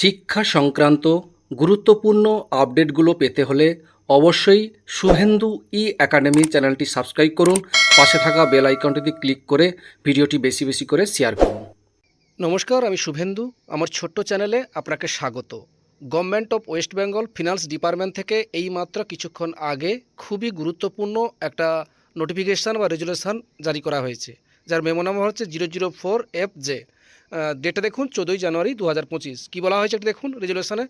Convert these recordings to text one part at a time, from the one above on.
শিক্ষা সংক্রান্ত গুরুত্বপূর্ণ আপডেটগুলো পেতে হলে অবশ্যই শুভেন্দু ই অ্যাকাডেমি চ্যানেলটি সাবস্ক্রাইব করুন পাশে থাকা বেল আইকনটিতে ক্লিক করে ভিডিওটি বেশি বেশি করে শেয়ার করুন নমস্কার আমি শুভেন্দু আমার ছোট্ট চ্যানেলে আপনাকে স্বাগত government of West Bengal finance department থেকে এই মাত্র কিছুক্ষণ আগে খুবই গুরুত্বপূর্ণ একটা নোটিফিকেশান বা রেজুলেশান জারি করা হয়েছে যার মেমো নাম্বার হচ্ছে zero zero four F J ডেটটা দেখুন চোদ্দোই জানুয়ারি দু হাজার পঁচিশ কী বলা হয়েছে এটা দেখুন রেজুলেশনে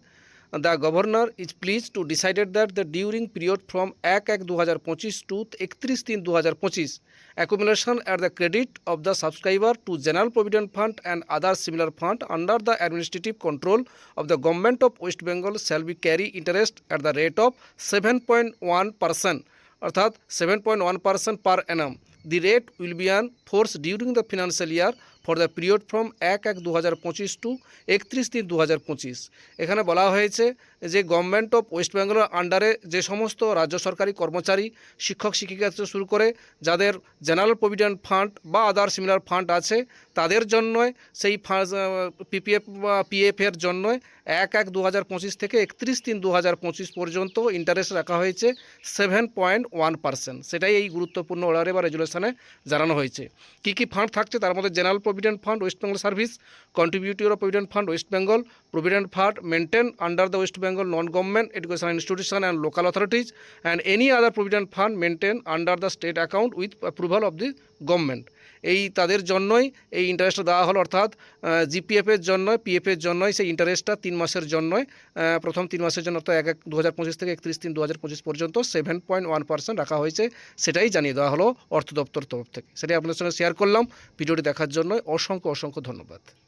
the governor is pleased to decided that the during period from এক এক দু হাজার পঁচিশ টু একত্রিশ তিন দু হাজার পঁচিশ accumulation at the credit of the subscriber to general provident fund and other similar fund under the administrative control of the government of West Bengal shall be carry interest at the rate of seven point one percent অর্থাৎ seven point one percent per annum the rate will be an force during the financial year for the period from এক এক দু হাজার পঁচিশ two একত্রিশ তিন দু হাজার পঁচিশ এখানে বলা হয়েছে যে গভর্নমেন্ট অফ ওয়েস্ট বেঙ্গলের আন্ডারে যে সমস্ত রাজ্য সরকারি কর্মচারী শিক্ষক শিক্ষিকা থেকে শুরু করে যাদের জেনারেল প্রভিডেন্ট ফান্ড বা আদার সিমিলার ফান্ড আছে তাদের জন্য সেই পিপিএফ বা পিএফের জন্য এক এক দু হাজার পঁচিশ থেকে একত্রিশ তিন দু হাজার পঁচিশ পর্যন্ত ইন্টারেস্ট রাখা হয়েছে সেভেন পয়েন্ট ওয়ান পার্সেন্ট সেটাই এই গুরুত্বপূর্ণ অর্ডারে বা রেজুলেশনে জানানো হয়েছে কী কী ফান্ড থাকছে তার মধ্যে general Provident Fund West Bengal Service, Contributor of Provident Fund West Bengal, Provident Fund maintained under the West Bengal non-government educational institution and local authorities, and any other Provident Fund maintained under the state account with approval of the government. এই তাদের জন্যই এই ইন্টারেস্টটা দেওয়া হলো অর্থাৎ জিপিএফের জন্য পিএফের জন্যই সেই ইন্টারেস্টটা তিন মাসের জন্যই প্রথম তিন মাসের জন্য অর্থাৎ এক এক দু হাজার পঁচিশ থেকে একত্রিশ তিন দু হাজার পঁচিশ পর্যন্ত সেভেন পয়েন্ট ওয়ান পার্সেন্ট রাখা হয়েছে সেটাই জানিয়ে দেওয়া হলো অর্থ দপ্তর তরফ থেকে সেটাই আপনাদের সঙ্গে শেয়ার করলাম ভিডিওটি দেখার জন্য অসংখ্য অসংখ্য ধন্যবাদ